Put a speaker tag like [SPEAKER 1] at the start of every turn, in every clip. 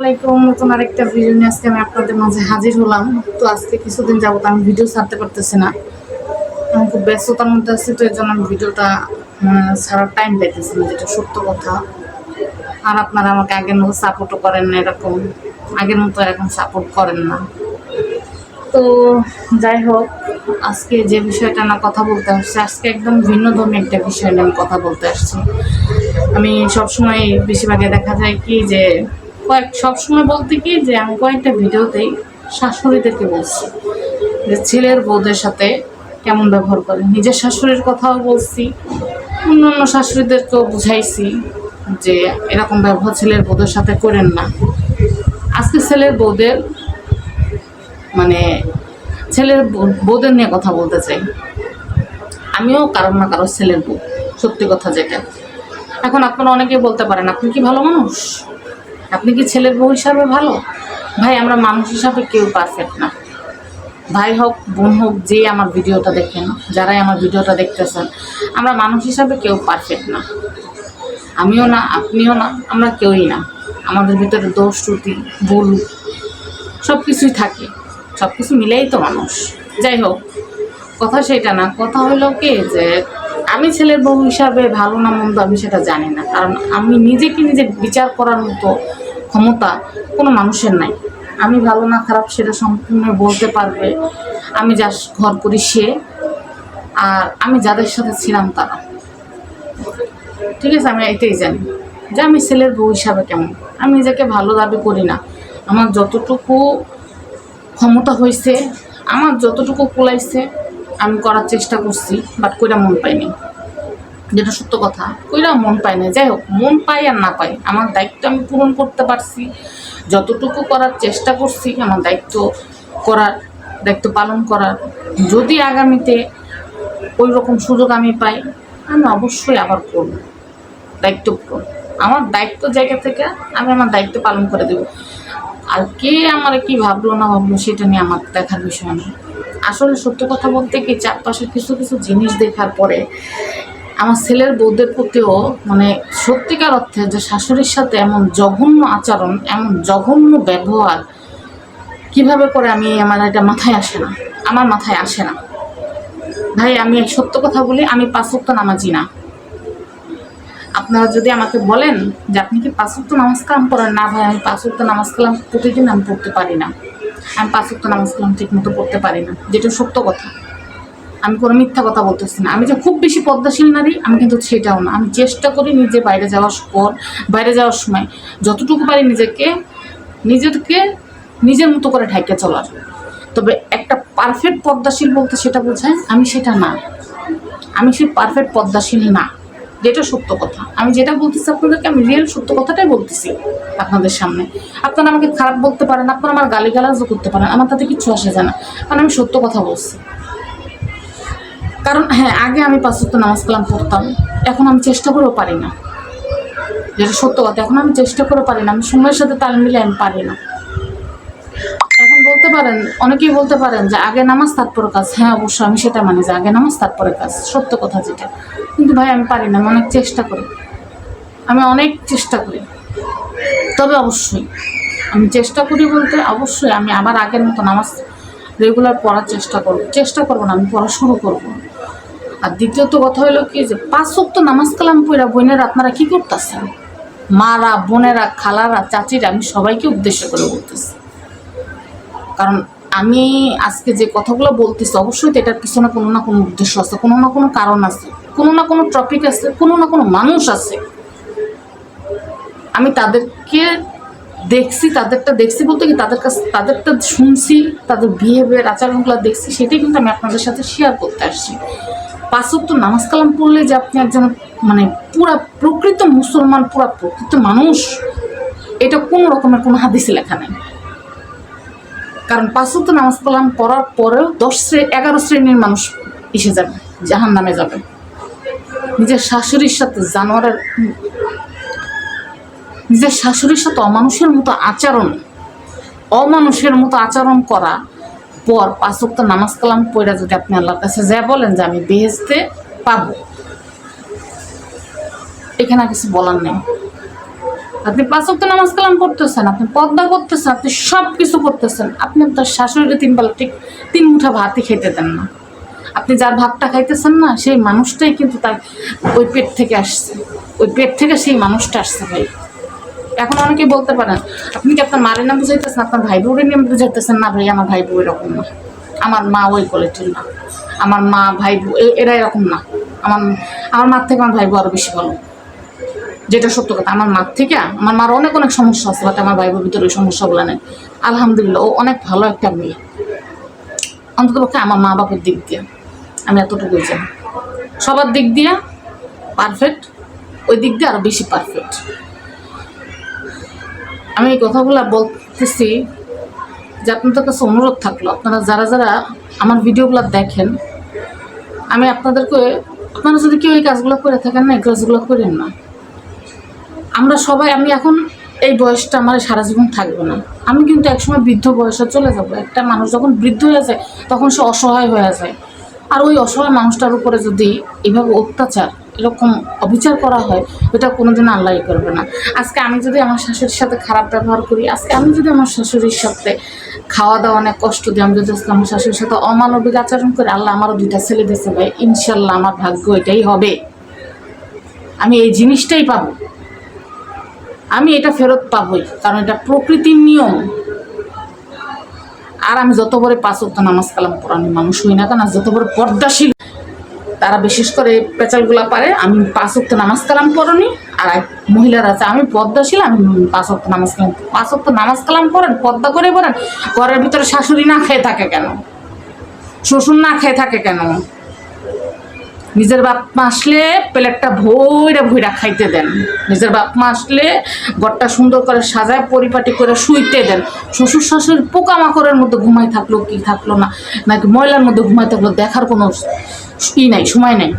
[SPEAKER 1] আসসালামাইকুম নতুন আরেকটা ভিডিও নিয়ে আজকে আমি আপনাদের মাঝে হাজির হলাম। তো আজকে কিছুদিন যাবত আমি ভিডিও ছাড়তে পারতেছি না। আমি খুব ব্যস্ততার মধ্যে আছি, তো এর জন্য আমি ভিডিওটা ছাড়ার টাইম পাইতেছি না, যেটা সত্য কথা। আর আপনারা আমাকে আগের মতো সাপোর্টও করেন না এরকম। আগের মতো এরকম সাপোর্ট করেন না। তো যাই হোক, আজকে যে বিষয়টা না কথা বলতে আসছে, আজকে একদম ভিন্ন ধর্মী একটা বিষয় নিয়ে আমি কথা বলতে আসছি। আমি সবসময় বেশিরভাগে দেখা যায় কি যে কয়েক, সবসময় বলতে কি যে আমি কয়েকটা ভিডিওতেই শাশুড়িদেরকে বলছি যে ছেলের বউদের সাথে কেমন ব্যবহার করে। নিজের শাশুড়ির কথাও বলছি, অন্যান্য শাশুড়িদেরকেও বুঝাইছি যে এরকম ব্যবহার ছেলের বউদের সাথে করেন না। আজকে ছেলের বউদের মানে ছেলের বউ- বউদের নিয়ে কথা বলতে চাই। আমিও কারোর না কারোর ছেলের বউ, সত্যি কথা যেটা। এখন আপনারা অনেকেই বলতে পারেন, আপনি কি ভালো মানুষ? আপনি কি ছেলের বউ হিসাবে ভালো? ভাই, আমরা মানুষ হিসাবে কেউ পারফেক্ট না। ভাই হোক, বোন হোক, যে আমার ভিডিওটা দেখেন, যারাই আমার ভিডিওটা দেখতেছেন, আমরা মানুষ হিসাবে কেউ পারফেক্ট না। আমিও না, আপনিও না, আমরা কেউই না। আমাদের ভিতরে দোষ, ত্রুটি, ভুল সব কিছুই থাকে। সব কিছু মিলেই তো মানুষ। যাই হোক, কথা সেটা না। কথা হলো কি যে আমি ছেলের বউ হিসাবে ভালো না মন্দ আমি সেটা জানি না। কারণ আমি নিজেকে নিজে বিচার করার মতো ক্ষমতা কোনো মানুষের নাই। আমি ভালো না খারাপ সেটা সম্পূর্ণ বলতে পারবে। আমি যা ঘর করি সে। আর আমি যাদের সাথে ছিলাম তারা। ঠিক আছে, আমি এটাই জানি যে আমি ছেলের বউ হিসাবে কেমন। আমি নিজেকে ভালো দাবি করি না। আমার যতটুকু ক্ষমতা হয়েছে, আমার যতটুকু কুলাইছে আমি করার চেষ্টা করছি বাট কইরা মন পাইনি। যেটা সত্য কথা, কইরা মন পাই না যাই হোক, মন পাই আর না পাই আমার দায়িত্ব আমি পূরণ করতে পারছি। যতটুকু করার চেষ্টা করছি, আমার দায়িত্ব করার, দায়িত্ব পালন করার। যদি আগামীতে ওই রকম সুযোগ আমি পাই, আমি অবশ্যই আবার করব দায়িত্ব পূরণ আমার দায়িত্ব জায়গা থেকে আমি আমার দায়িত্ব পালন করে দেব। আর কে আমার কি ভাবলো না ভাবলো, সেটা নিয়ে আমার দেখার বিষয় না আসলে সত্য কথা বলতে কি চারপাশের কিছু কিছু জিনিস দেখার পরে আমার ছেলের বউদের প্রতিও মানে সত্যিকার অর্থে যে শাশুড়ির সাথে এমন জঘন্য আচরণ, এমন জঘন্য ব্যবহার কীভাবে করে আমি আমার এটা মাথায় আসে না, আমার মাথায় আসে না। ভাই, আমি সত্য কথা বলি, আমি পাঁচক্ত নামাজি না। আপনারা যদি আমাকে বলেন যে আপনি কি পাঁচক্ত নামাজ কালাম পড়েন না ভাই, আমি পাঁচক্ত নামাজ কালাম, প্রতিদিন আমি পড়তে পারি না। আমি পাঁচক্ত নামাজ কালাম ঠিক মতো পড়তে পারি না, যেটা সত্য কথা। আমি কোনো মিথ্যা কথা বলতেছি না। আমি যে খুব বেশি পদ্মাশীল নারী, আমি কিন্তু সেটাও না। আমি চেষ্টা করি নিজে বাইরে যাওয়ার পর, বাইরে যাওয়ার সময় যতটুকু পারি নিজেকে নিজেকে, নিজের মতো করে ঢাইকে চলার। তবে একটা পারফেক্ট পদ্মাশীল বলতে সেটা বোঝায়, আমি সেটা না। আমি সেই পারফেক্ট পদ্মাশীল না। যেটা সত্য কথা। আমি যেটা বলতেছি আপনাদেরকে, আমি রিয়েল সত্য কথাটাই বলতেছি আপনাদের সামনে। আপনারা আমাকে খারাপ বলতে পারেন, আপনারা আমার গালিগালাজও করতে পারেন, আমার তাতে কিচ্ছু আসে যায় না। কারণ আমি সত্য কথা বলছি। কারণ হ্যাঁ আগে আমি পাঁচত্ব নামাজ কালাম পড়তাম, এখন আমি চেষ্টা করেও পারি না। যেটা সত্য কথা, এখন আমি চেষ্টা করে পারি না, আমি সময়ের সাথে তাল মিলে আমি পারি না। বলতে পারেন, অনেকেই বলতে পারেন যে আগে নামাজ তারপরে কাজ। হ্যাঁ অবশ্যই আমি সেটা মানি যে আগে নামাজ তারপরে কাজ, সত্য কথা যেটা। কিন্তু ভাই, আমি পারি না, আমি অনেক চেষ্টা করি। আমি অনেক চেষ্টা করি। তবে অবশ্যই আমি চেষ্টা করি বলতে অবশ্যই আমি আবার আগের মতো নামাজ রেগুলার পড়ার চেষ্টা করব। চেষ্টা করব না, আমি পড়া শুরু করব। আর দ্বিতীয়ত কথা হলো কি যে পাঁচ সপ্ত নামাজ কালাম পড়া বোনেরা আপনারা কী করতেছেন? মারা, বোনেরা, খালারা, চাচিরা, আমি সবাইকে উদ্দেশ্য করে বলতেছি। কারণ আমি আজকে যে কথাগুলো বলতেছি, অবশ্যই তো এটার পিছনে কোনো না কোনো উদ্দেশ্য আছে, কোনো না কোনো কারণ আছে, কোনো না কোনো টপিক আছে, কোনো না কোনো মানুষ আছে। আমি তাদেরকে দেখছি, তাদেরটা দেখছি বলতে কি, তাদের কাছে, তাদেরটা শুনছি, তাদের বিহেভিয়ার আচরণগুলো দেখছি, সেটাই কিন্তু আমি আপনাদের সাথে শেয়ার করতে আসছি। পাঁচক তো নামাজ কালাম পড়লে যে আপনি একজন মানে পুরা প্রকৃত মুসলমান, পুরা প্রকৃত মানুষ, এটা কোনো রকমের কোনো হাদিসে লেখা নেই। কারণ পাঁচক নামাজ কালাম পড়ার পরেও দশ শ্রেণি এগারো শ্রেণির মানুষ এসে যাবে জাহান নামে যাবে। নিজের শাশুড়ির সাথে জানোয়ারের নিজের শাশুড়ির সাথে অমানুষের মতো আচরণ, অমানুষের মতো আচরণ করা পর পাঁচক্ত নামাজ কালাম পড়া যদি আপনি আল্লাহর কাছে যা বলেন যে আমি বেহেস্তে পাবো এখানে আর কিছু বলার নেই। আপনি পাঁচ নামাজ কালাম করতেছেন আপনি পদ্মা করতেছেন আপনি সব কিছু করতেছেন আপনি তার শাশুড়িকে তিন বেলা ঠিক তিন মুঠা ভাতই খেতে দেন না। আপনি যার ভাতটা খাইতেছেন না, সেই মানুষটাই কিন্তু তার ওই পেট থেকে আসছে। ওই পেট থেকে সেই মানুষটা আসছে ভাই। এখন অনেকে বলতে পারেন, আপনি কি আপনার মারের নাম বুঝাইতেছেন? আপনার ভাই বউরের নাম বুঝাইতেছেন? না ভাই, আমার ভাই বউ এরকম না। আমার মা ওই কোয়ালিটির না। আমার মা ভাই বউ এরা এরকম না। আমার আমার মার থেকে আমার ভাই বউ আরও বেশি ভালো। যেটা সত্য কথা, আমার মার থেকে, আমার মার অনেক অনেক সমস্যা আছে, বাট আমার ভাই বোর ভিতরে ওই সমস্যাগুলো নেই। আলহামদুলিল্লাহ, ও অনেক ভালো একটা মেয়ে। অন্তত পক্ষে আমার মা বাবার দিক দিয়ে, আমি এতটুকুই জানি। সবার দিক দিয়ে পারফেক্ট ওই দিক দিয়ে আরও বেশি পারফেক্ট আমি এই কথাগুলো বলতেছি যে আপনাদের কাছে অনুরোধ থাকল, আপনারা যারা যারা আমার ভিডিওগুলো দেখেন, আমি আপনাদেরকে, আপনারা যদি কেউ এই কাজগুলো করে থাকেন না, এই কাজগুলো করেন না। আমরা সবাই, আমি এখন এই বয়সটা আমার সারা জীবন থাকবে না। আমি কিন্তু একসময় বৃদ্ধ বয়সে চলে যাব। একটা মানুষ যখন বৃদ্ধ হয়ে যায়, তখন সে অসহায় হয়ে যায়। আর ওই অসহায় মানুষটার উপরে যদি এভাবে অত্যাচার, এরকম অবিচার করা হয়, ওটা কোনোদিন আল্লাহ করবে না। আজকে আমি যদি আমার শাশুড়ির সাথে খারাপ ব্যবহার করি, আজকে আমি যদি আমার শাশুড়ির সাথে খাওয়া দাওয়া অনেক কষ্ট দিই, আমি যদি আজকে আমার শাশুড়ির সাথে অমানবিক আচরণ করি, আল্লাহ আমারও দুইটা ছেলে দিয়েছে ভাই। ইনশাল্লাহ আমার ভাগ্য এটাই হবে। আমি এই জিনিসটাই পাবো। আমি এটা ফেরত পাবই, কারণ এটা প্রকৃতির নিয়ম। আর আমি যত বড় পাঁচ ওয়াক্ত নামাজ কালাম পড়ানি, মানুষ হই না কেন? যত বড় পর্দাশীল, তারা বিশেষ করে পেঁচালগুলা পারে, আমি পাঁচ ওয়াক্ত নামাজ কালাম পড়নি, আর এক মহিলারা আছে, আমি পর্দাশীল, আমি পাঁচ ওয়াক্ত নামাজ কালাম পাঁচ ওয়াক্ত নামাজ কালাম পড়েন, পর্দা করে পড়েন ঘরের ভিতরে শাশুড়ি না খেয়ে থাকে কেন? শ্বশুর না খেয়ে থাকে কেন? নিজের বাপ মা আসলে প্লেটটা ভৈরা ভৈরা খাইতে দেন। নিজের বাপ মা আসলে ঘরটা সুন্দর করে সাজায়, পরিপাটি করে শুইতে দেন। শ্বশুর শাশুড়ির পোকামাকড়ের মধ্যে ঘুমাই থাকল কি থাকল না, নাকি ময়লার মধ্যে ঘুমাই থাকল দেখার কোনো ই নাই, সময় নেই।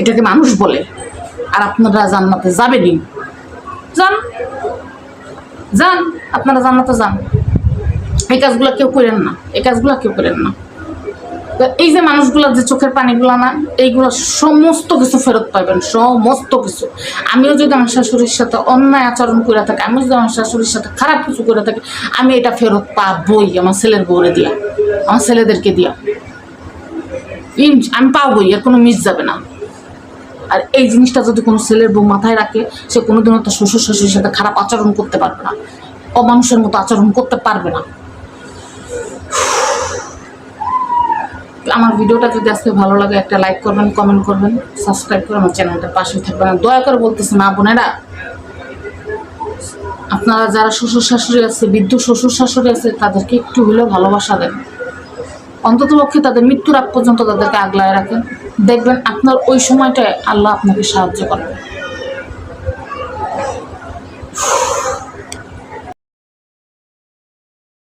[SPEAKER 1] এটাকে মানুষ বলে, আর আপনারা জান্নাতে যাবেনই। যান যান, আপনারা জান্নাতে যান। এই কাজগুলো কেউ করেন না, এই কাজগুলো কেউ করেন না। এই যে মানুষগুলো যে চোখের পানিগুলো না, এইগুলো সমস্ত কিছু ফেরত পাবেন সমস্ত কিছু। আমিও যদি আমার শাশুড়ির সাথে অন্যায় আচরণ করে থাকি, আমিও যদি আমার শাশুড়ির সাথে খারাপ কিছু করে থাকি, আমি এটা ফেরত পাবই আমার ছেলের বউরে দিয়া, আমার ছেলেদেরকে দিয়া। আমি পাবই, এর কোনো মিস যাবে না। আর এই জিনিসটা যদি কোনো ছেলের বউ মাথায় রাখে, সে কোনোদিনও তার শ্বশুর শাশুড়ির সাথে খারাপ আচরণ করতে পারবে না, অমানুষের মতো আচরণ করতে পারবে না। আমার ভিডিওটা যদি আজকে ভালো লাগে, একটা লাইক করবেন কমেন্ট করবেন সাবস্ক্রাইব করে আমার চ্যানেলটা পাশে থাকবেন। দয়া করে বলতেছি মা বোনেরা, আপনারা যারা শ্বশুর শাশুড়ি আছে, বৃদ্ধ শ্বশুর শাশুড়ি আছে, তাদেরকে একটু হলেও ভালোবাসা দেন। অন্তত পক্ষে তাদের মৃত্যুর আগ পর্যন্ত তাদেরকে আগলায় রাখেন। দেখবেন আপনার ওই সময়টায় আল্লাহ আপনাকে সাহায্য করবে